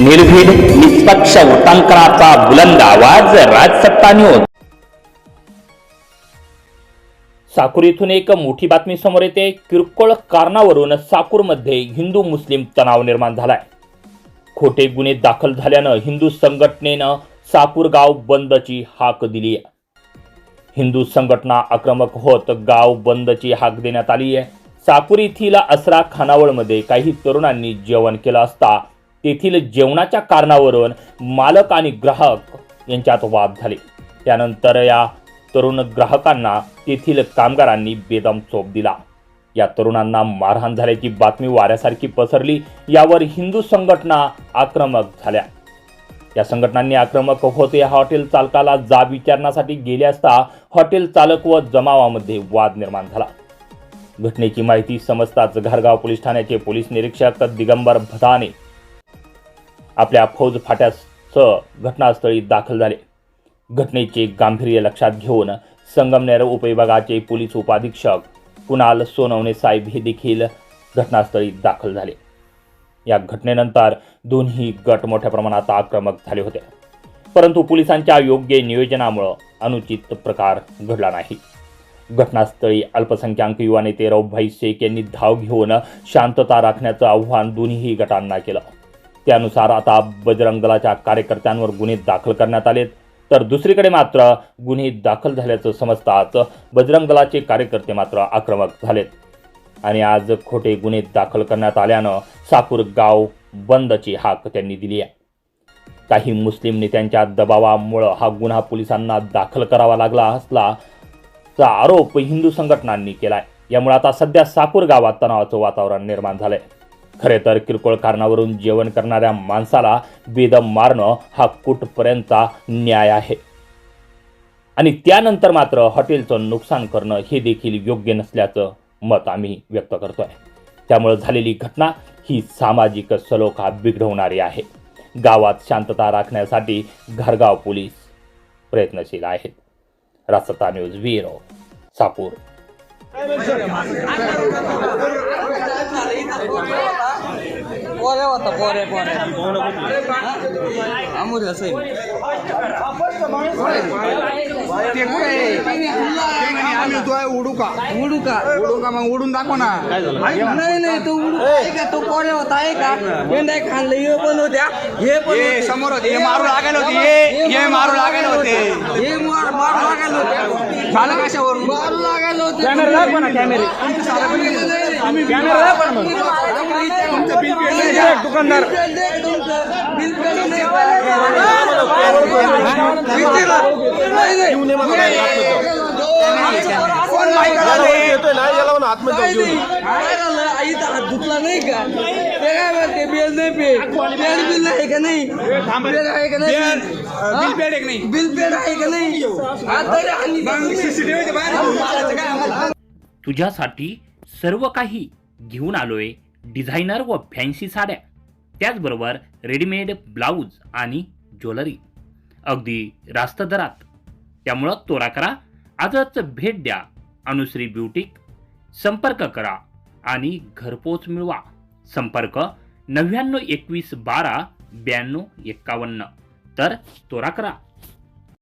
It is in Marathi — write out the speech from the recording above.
निर्भीड निष्पक्ष वृत्तांकनाचा बुलंद आवाज राजसत्ता न्यूज साकूर इथून एक मोठी बातमी समोर येते. किरकोळ कारणावरून साकूरमध्ये हिंदू मुस्लिम तणाव निर्माण झालाय. खोटे गुन्हे दाखल झाल्यानं हिंदू संघटनेनं साकूर गाव बंदची हाक दिली आहे हिंदू संघटना आक्रमक होत गाव बंदची हाक देण्यात आली आहे साकूर येथील असरा खानावळमध्ये काही तरुणांनी जेवण केलं असता तेथील जेवणाच्या कारणावरून मालक आणि ग्राहक यांच्यात वाद झाले. त्यानंतर या तरुण ग्राहकांना तेथील कामगारांनी बेदम चोप दिला. या तरुणांना मारहाण झाल्याची बातमी वाऱ्यासारखी पसरली यावर हिंदू संघटना आक्रमक झाल्या. या संघटनांनी आक्रमक होत या हॉटेल चालकाला जाब विचारण्यासाठी गेले असता हॉटेल चालक व जमावामध्ये वाद निर्माण झाला. घटनेची माहिती समजताच घरगाव पोलीस ठाण्याचे पोलीस निरीक्षक दिगंबर भदाने आपल्या फौज फाट्यासह घटनास्थळी दाखल झाले. घटनेचे गांभीर्य लक्षात घेऊन संगमनेर उपविभागाचे पोलीस उपाधीक्षक कुणाल सोनवणे साहेब हे देखील घटनास्थळी दाखल झाले. या घटनेनंतर दोन्ही गट मोठ्या प्रमाणात आक्रमक झाले होते. परंतु पोलिसांच्या योग्य नियोजनामुळं अनुचित प्रकार घडला नाही. घटनास्थळी अल्पसंख्याक युवा नेते रौभाई शेख यांनी धाव घेऊन शांतता राखण्याचं आव्हान दोन्ही गटांना केलं. त्यानुसार आता बजरंग दलाच्या कार्यकर्त्यांवर गुन्हे दाखल करण्यात आलेत. तर दुसरीकडे मात्र गुन्हे दाखल झाल्याचं समजताच बजरंग दलाचे कार्यकर्ते मात्र आक्रमक झालेत. आणि आज खोटे गुन्हे दाखल करण्यात आल्यानं साकूर गाव बंदची हाक त्यांनी दिली आहे. काही मुस्लिम नेत्यांच्या दबावामुळं हा गुन्हा पोलिसांना दाखल करावा लागला असला चा आरोप हिंदू संघटनांनी केलाय. यामुळे आता सध्या साकूर गावात तणावाचं वातावरण निर्माण झालंय. खरे तर किरकोळ कारणावरून जेवण करणाऱ्या माणसाला बेदम मारणं हा कुठपर्यंतचा न्याय आहे. आणि त्यानंतर मात्र हॉटेलचं नुकसान करणं हे देखील योग्य नसल्याचं मत आम्ही व्यक्त करतोय. त्यामुळे झालेली घटना ही सामाजिक सलोखा बिघडवणारी आहे. गावात शांतता राखण्यासाठी घरगाव पोलीस प्रयत्नशील आहेत. रासता न्यूज व्हिरो सापूर. पोरे होता पोरे पोरे. अमोल असेल आम्ही तो आहे? उडू का उडू का उडू का मग उडून दाखव ना. नाही नाही तो उडू आहे का? तो पोरे होता आहे का? हे नाही खाल्लं हे पण होत्या हे पण. समोर होते. हे मारू लागायला होते. हे हे मारू लागायला होते. हे मार मारू लागायला होते. झालं कशावरून मारू लागायला होते कॅमेरा कॅमेरे. ना मग. तुमचं बिल पेड नाही द्या, दुकानदार. बिल पेड नाही नाही का ते काय म्हणते बेल नाही पे बेल बिल आहे का नाही का नाही बिल पेड एक नाही. बिल पेड आहे का नाही? आता रे हल्ली- मग CCTV बाहेर काय आम्हाला? तुझ्यासाठी सर्व काही घेऊन आलोय डिझायनर व फॅन्सी साड्या. त्याचबरोबर रेडीमेड ब्लाऊज आणि ज्वेलरी. अगदी रास्त दरात. त्यामुळं तोरा करा आजच भेट द्या. अनुश्री ब्युटिक. संपर्क करा आणि घरपोच मिळवा. संपर्क नव्याण्णव एकवीस बारा ब्याण्णव एक्कावन्न. तर तोरा करा.